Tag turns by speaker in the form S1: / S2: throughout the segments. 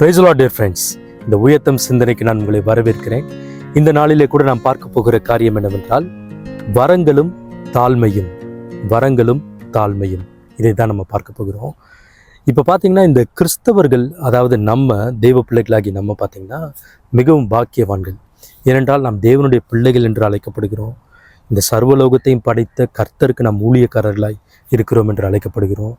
S1: பிரைஸ்லா dear friends இந்த உயர்த்தம் சிந்தனைக்கு நான் உங்களை வரவேற்கிறேன். இந்த நாளிலே கூட நாம் பார்க்க போகிற காரியம் என்னவென்றால் வரங்களும் தாழ்மையும் வரங்களும் தாழ்மையும். இதை தான் நம்ம பார்க்க போகிறோம். இப்போ பார்த்தீங்கன்னா இந்த கிறிஸ்தவர்கள் அதாவது நம்ம தெய்வ பிள்ளைகளாகி நம்ம பார்த்தீங்கன்னா மிகவும் பாக்கியவான்கள். ஏனென்றால் நாம் தேவனுடைய பிள்ளைகள் என்று அழைக்கப்படுகிறோம். இந்த சர்வலோகத்தையும் படைத்த கர்த்தருக்கு நாம் ஊழியக்காரர்களாய் இருக்கிறோம் என்று அழைக்கப்படுகிறோம்.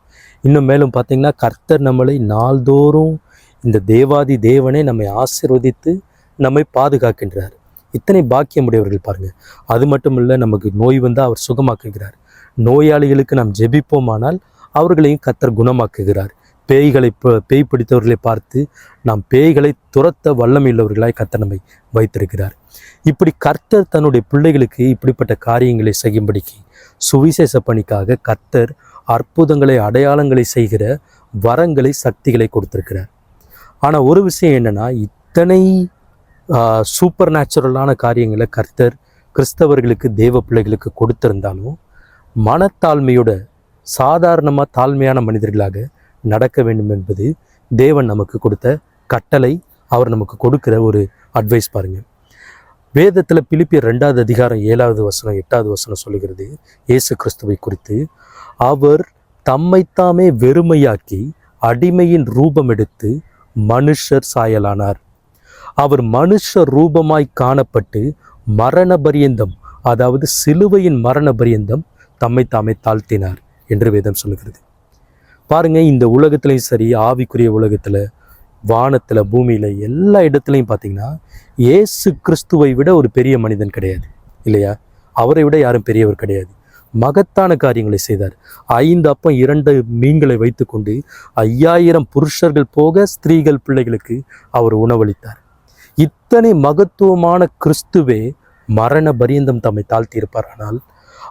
S1: இன்னும் மேலும் பார்த்தீங்கன்னா கர்த்தர் நம்மளை நாள்தோறும் இந்த தேவாதி தேவனே நம்மை ஆசிர்வதித்து நம்மை பாதுகாக்கின்றார். இத்தனை பாக்கியமுடையவர்கள் பாருங்கள் அது மட்டும் இல்லை நமக்கு நோய் வந்தால் அவர் சுகமாக்குகிறார். நோயாளிகளுக்கு நாம் ஜெபிப்போமானால் அவர்களையும் கத்தர் குணமாக்குகிறார். பேய்களை ப- பேய் பிடித்தவர்களை பார்த்து நாம் பேய்களை துரத்த வல்லமையுள்ளவர்களாய் கத்தர் நம்மை வைத்திருக்கிறார். இப்படி கர்த்தர் தன்னுடைய பிள்ளைகளுக்கு இப்படிப்பட்ட காரியங்களை செய்யும்படிக்கு சுவிசேஷ பணிக்காக கர்த்தர் அற்புதங்களை அடையாளங்களை செய்கிற வரங்களை சக்திகளை கொடுத்திருக்கிறார். ஆனால் ஒரு விஷயம் என்னென்னா இத்தனை சூப்பர் நேச்சுரலான காரியங்களை கர்த்தர் கிறிஸ்தவர்களுக்கு தேவ பிள்ளைகளுக்கு கொடுத்திருந்தாலும் மனத்தாழ்மையோட சாதாரணமாக தாழ்மையான மனிதர்களாக நடக்க வேண்டும் என்பது தேவன் நமக்கு கொடுத்த கட்டளை அவர் நமக்கு கொடுக்குற ஒரு அட்வைஸ் பாருங்கள் வேதத்தில் பிலிப்பிய ரெண்டாவது அதிகாரம் ஏழாவது வசனம் எட்டாவது வசனம் சொல்லுகிறது இயேசு கிறிஸ்துவை குறித்து அவர் தம்மைத்தாமே வெறுமையாக்கி அடிமையின் ரூபம் எடுத்து மனுஷர் சாயலானார். அவர் மனுஷ ரூபமாய் காணப்பட்டு மரண பரியந்தம் அதாவது சிலுவையின் மரண பரியந்தம் தம்மை தாமே தாழ்த்தினார் என்று வேதம் சொல்லுகிறது. பாருங்க இந்த உலகத்திலையும் சரி ஆவிக்குரிய உலகத்தில் வானத்தில் பூமியில் எல்லா இடத்துலையும் பார்த்தீங்கன்னா இயேசு கிறிஸ்துவை விட ஒரு பெரிய மனிதன் கிடையாது இல்லையா? அவரை விட யாரும் பெரியவர் கிடையாது. மகத்தான காரியங்களை செய்தார். ஐந்து அப்பம் இரண்டு மீன்களை வைத்துக்கொண்டு ஐயாயிரம் புருஷர்கள் போக ஸ்திரீகள் பிள்ளைகளுக்கு அவர் உணவளித்தார். இத்தனை மகத்துவமான கிறிஸ்துவே மரண பரியந்தம் தம்மை தாழ்த்தியிருப்பார். ஆனால்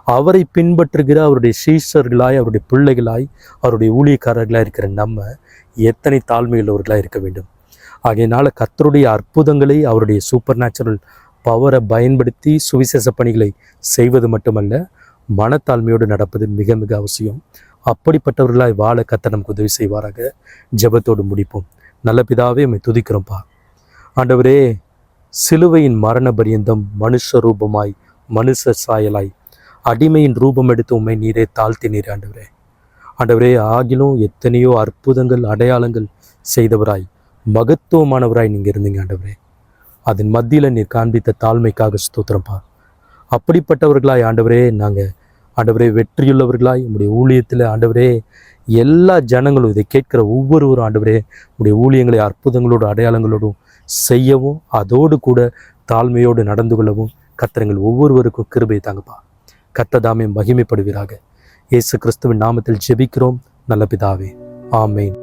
S1: அவரை பின்பற்றுகிற அவருடைய சீஷர்களாய் அவருடைய பிள்ளைகளாய் அவருடைய ஊழியக்காரர்களாய் இருக்கிற நம்ம எத்தனை தாழ்மையுள்ளவர்களாக இருக்க வேண்டும்? ஆகையினால கத்தருடைய அற்புதங்களை அவருடைய சூப்பர் நேச்சுரல் பவரை பயன்படுத்தி சுவிசேஷ பணிகளை செய்வது மட்டுமல்ல மனத்தாழ்மையோடு நடப்பது மிக மிக அவசியம். அப்படிப்பட்டவர்களாய் வாழ கத்த நமக்கு உதவி செய்வாராக. ஜெபத்தோடு முடிப்போம். நல்ல பிதாவே உம்மை துதிக்கிறோம்ப்பா ஆண்டவரே சிலுவையின் மரண பரியந்தம் மனுஷ ரூபமாய் மனுஷ சாயலாய் அடிமையின் ரூபம் எடுத்து உண்மை நீரே தாழ்த்தினீர் ஆண்டவரே. ஆண்டவரே ஆகிலும் எத்தனையோ அற்புதங்கள் அடையாளங்கள் செய்தவராய் மகத்துவமானவராய் நீங்கள் இருந்தீங்க ஆண்டவரே. அதன் மத்தியில் நீர் காண்பித்த தாழ்மைக்காக ஸ்தோத்திரம்ப்பா அப்படிப்பட்டவர்களாய் ஆண்டவரே நாங்கள் ஆண்டவரே வெற்றியுள்ளவர்களாய் உங்களுடைய ஊழியத்தில் ஆண்டவரே எல்லா ஜனங்களும் இதை கேட்கிற ஒவ்வொருவரும் ஆண்டவரே உங்களுடைய ஊழியங்களை அற்புதங்களோடு அடையாளங்களோடும் செய்யவும் அதோடு கூட தாழ்மையோடு நடந்து கொள்ளவும் கத்திரங்கள் ஒவ்வொருவருக்கும் கிருபை தாங்கப்பா. கத்ததாமே மகிமைப்படுவீராக. இயேசு கிறிஸ்துவின் நாமத்தில் ஜெபிக்கிறோம். நல்ல பிதாவே. ஆமேன்.